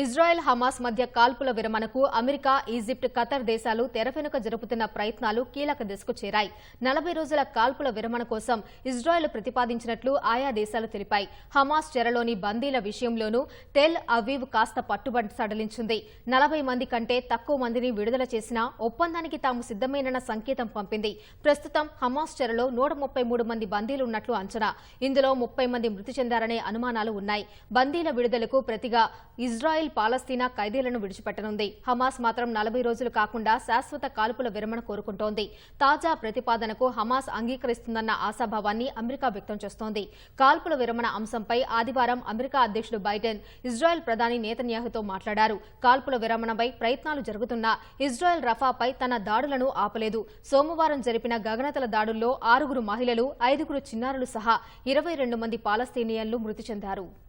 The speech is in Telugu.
ఇజ్రాయెల్ హమాస్ మధ్య కాల్పుల విరమణకు అమెరికా ఈజిప్ట్ ఖతర్ దేశాలు తెరవెనుక జరుపుతున్న ప్రయత్నాలు కీలక దశకు చేరాయి. నలభై రోజుల కాల్పుల విరమణ కోసం ఇజ్రాయెల్ ప్రతిపాదించినట్లు ఆయా దేశాలు తెలిపాయి. హమాస్ చెరలోని బందీల విషయంలోనూ తెల్ అవీవ్ కాస్త పట్టుబడి సడలించింది. నలభై మంది కంటే తక్కువ మందిని విడుదల చేసినా ఒప్పందానికి తాము సిద్దమేనన్న సంకేతం పంపింది. ప్రస్తుతం హమాస్ చెరలో నూట ముప్పై మూడు మంది బందీలున్నట్లు అంచనా. ఇందులో ముప్పై మంది మృతి చెందారనే అనుమానాలు ఉన్నాయి. బందీల విడుదలకు ప్రతిగా ఇజ్రాయెల్ పాలస్తీనా ఖైదీలను విడిచిపెట్టనుంది. హమాస్ మాత్రం నలభై రోజులు కాకుండా శాశ్వత కాల్పుల విరమణ కోరుకుంటోంది. తాజా ప్రతిపాదనకు హమాస్ అంగీకరిస్తుందన్న ఆశాభావాన్ని అమెరికా వ్యక్తం చేస్తోంది. కాల్పుల విరమణ అంశంపై ఆదివారం అమెరికా అధ్యక్షుడు బైడెన్ ఇజ్రాయెల్ ప్రధాని నేతన్యాహుతో మాట్లాడారు. కాల్పుల విరమణపై ప్రయత్నాలు జరుగుతున్నా ఇజ్రాయెల్ రఫాపై తన దాడులను ఆపలేదు. సోమవారం జరిపిన గగనతల దాడుల్లో ఆరుగురు మహిళలు ఐదుగురు చిన్నారులు సహా ఇరవై రెండు మంది పాలస్తీనియన్లు మృతి చెందారు.